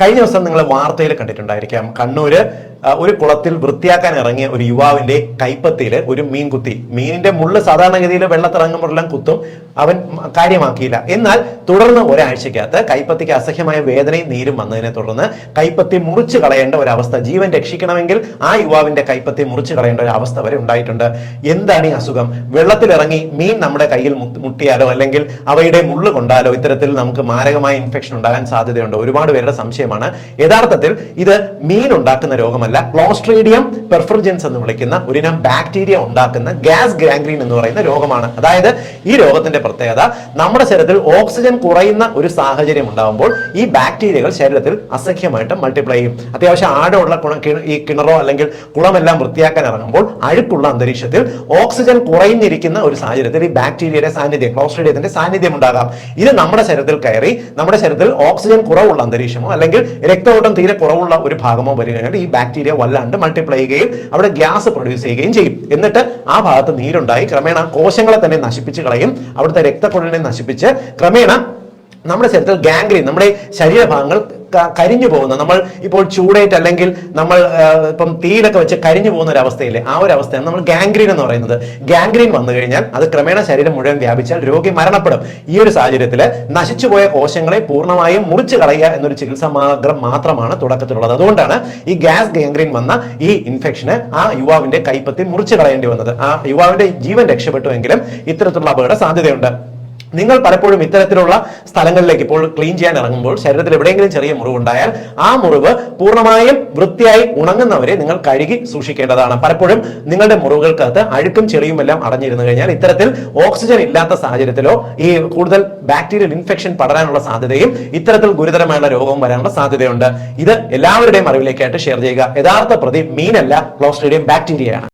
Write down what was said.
കഴിഞ്ഞ ദിവസം നിങ്ങൾ വാർത്തയിൽ കണ്ടിട്ടുണ്ടായിരിക്കാം. കണ്ണൂര് ഒരു കുളത്തിൽ വൃത്തിയാക്കാൻ ഇറങ്ങിയ ഒരു യുവാവിന്റെ കൈപ്പത്തിയിൽ ഒരു മീൻ കുത്തി മീനിന്റെ മുള്ള് സാധാരണഗതിയിൽ വെള്ളത്തിറങ്ങുമ്പോഴെല്ലാം കുത്തും. അവൻ കാര്യമാക്കിയില്ല. എന്നാൽ തുടർന്ന് ഒരാഴ്ചക്കകത്ത് കൈപ്പത്തിക്ക് അസഹ്യമായ വേദനയും നീരും വന്നതിനെ തുടർന്ന് കൈപ്പത്തി മുറിച്ചു കളയേണ്ട ഒരു അവസ്ഥ ജീവൻ രക്ഷിക്കണമെങ്കിൽ ആ യുവാവിന്റെ കൈപ്പത്തി മുറിച്ചു കളയേണ്ട ഒരു അവസ്ഥ വരെ ഉണ്ടായിട്ടുണ്ട്. എന്താണ് ഈ അസുഖം? വെള്ളത്തിലിറങ്ങി മീൻ നമ്മുടെ കയ്യിൽ മുട്ടിയാലോ അല്ലെങ്കിൽ അവയുടെ മുള്ളു കൊണ്ടാലോ ഇത്തരത്തിൽ നമുക്ക് മാരകമായ ഇൻഫെക്ഷൻ ഉണ്ടാകാൻ സാധ്യതയുണ്ട്. ഒരുപാട് പേരുടെ സംശയമാണ് യഥാർത്ഥത്തിൽ ഇത് മീൻ ഉണ്ടാക്കുന്ന രോഗമല്ല. ക്ലോസ്ട്രേഡിയം പെർഫർജൻസ് എന്ന് വിളിക്കുന്ന ഒരിനം ബാക്ടീരിയ ഉണ്ടാക്കുന്ന ഗ്യാസ് ഗ്രാംഗ്രീൻ എന്ന് പറയുന്ന രോഗമാണ്. അതായത് ഈ രോഗത്തിന്റെ പ്രത്യേകത നമ്മുടെ ശരീരത്തിൽ ഓക്സിജൻ കുറയുന്ന ഒരു സാഹചര്യം ഉണ്ടാകുമ്പോൾ ഈ ബാക്ടീരിയകൾ ശരീരത്തിൽ അസഖ്യമായിട്ട് മൾട്ടിപ്ലൈ ചെയ്യും. അത്യാവശ്യം ആഴമുള്ള ഈ കിണറോ അല്ലെങ്കിൽ കുളമെല്ലാം വൃത്തിയാക്കാൻ ഇറങ്ങുമ്പോൾ അഴുക്കുള്ള അന്തരീക്ഷത്തിൽ ഓക്സിജൻ കുറഞ്ഞിരിക്കുന്ന ഒരു സാഹചര്യത്തിൽ ഈ ബാക്ടീരിയയുടെ സാന്നിധ്യം ക്ലോസ്ട്രീഡിയത്തിന്റെ സാന്നിധ്യം ഉണ്ടാകാം. ഇത് നമ്മുടെ ശരീരത്തിൽ കയറി നമ്മുടെ ശരീരത്തിൽ ഓക്സിജൻ കുറവുള്ള അന്തരീക്ഷമോ അല്ലെങ്കിൽ രക്തഓട്ടം തീരെ കുറവുള്ള ഒരു ഭാഗമോ വരികയാണെങ്കിൽ ഈ ബാക്ടീരിയ വല്ലാണ്ട് മൾട്ടിപ്ലൈ ചെയ്യുകയും അവിടെ ഗ്യാസ് പ്രൊഡ്യൂസ് ചെയ്യുകയും ചെയ്യും. എന്നിട്ട് ആ ഭാഗത്ത് നീരുണ്ടായി. ക്രമേണ കോശങ്ങളെ തന്നെ നശിപ്പിച്ച് കളയും. അവിടുത്തെ രക്തക്കുഴലിനെ നശിപ്പിച്ച് ക്രമേണ നമ്മുടെ ശരീരത്തിൽ ഗാംഗ്രീൻ നമ്മുടെ ശരീരഭാഗങ്ങൾ കരിഞ്ഞു പോകുന്ന നമ്മൾ ഇപ്പോൾ ചൂടേറ്റ് അല്ലെങ്കിൽ നമ്മൾ ഇപ്പം തീയിലൊക്കെ വെച്ച് കരിഞ്ഞു പോകുന്ന ഒരു അവസ്ഥയില്ലേ? ആ ഒരു അവസ്ഥയാണ് നമ്മൾ ഗാംഗ്രീൻ എന്ന് പറയുന്നത്. ഗാംഗ്രീൻ വന്നു കഴിഞ്ഞാൽ അത് ക്രമേണ ശരീരം മുഴുവൻ വ്യാപിച്ചാൽ രോഗി മരണപ്പെടും. ഈ ഒരു സാഹചര്യത്തിൽ നശിച്ചുപോയ കോശങ്ങളെ പൂർണമായും മുറിച്ചു കളയുക എന്നൊരു ചികിത്സാ മാർഗം മാത്രമാണ് തുടക്കത്തിലുള്ളത്. അതുകൊണ്ടാണ് ഈ ഗ്യാസ് ഗാംഗ്രീൻ വന്ന ഈ ഇൻഫെക്ഷന് ആ യുവാവിന്റെ കൈപ്പത്തി മുറിച്ചു കളയേണ്ടി വന്നത്. ആ യുവാവിന്റെ ജീവൻ രക്ഷപ്പെട്ടുവെങ്കിലും ഇത്തരത്തിലുള്ള അപകട സാധ്യതയുണ്ട്. നിങ്ങൾ പലപ്പോഴും ഇത്തരത്തിലുള്ള സ്ഥലങ്ങളിലേക്ക് ഇപ്പോൾ ക്ലീൻ ചെയ്യാൻ ഇറങ്ങുമ്പോൾ ശരീരത്തിൽ എവിടെയെങ്കിലും ചെറിയ മുറിവുണ്ടായാൽ ആ മുറിവ് പൂർണമായും വൃത്തിയായി ഉണങ്ങുന്നവരെ നിങ്ങൾ കഴുകി സൂക്ഷിക്കേണ്ടതാണ്. പലപ്പോഴും നിങ്ങളുടെ മുറിവുകൾക്കകത്ത് അഴുക്കും ചെളിയും എല്ലാം അടഞ്ഞിരുന്നു കഴിഞ്ഞാൽ ഇത്തരത്തിൽ ഓക്സിജൻ ഇല്ലാത്ത സാഹചര്യത്തിലോ ഈ കൂടുതൽ ബാക്ടീരിയൽ ഇൻഫെക്ഷൻ പടരാനുള്ള സാധ്യതയും ഇത്തരത്തിൽ ഗുരുതരമായുള്ള രോഗവും വരാനുള്ള സാധ്യതയുണ്ട്. ഇത് എല്ലാവരുടെയും അറിവിലേക്കായിട്ട് ഷെയർ ചെയ്യുക. യഥാർത്ഥ പ്രതി മീനല്ല ക്ലോസ്ട്രീഡിയം ബാക്ടീരിയയാണ്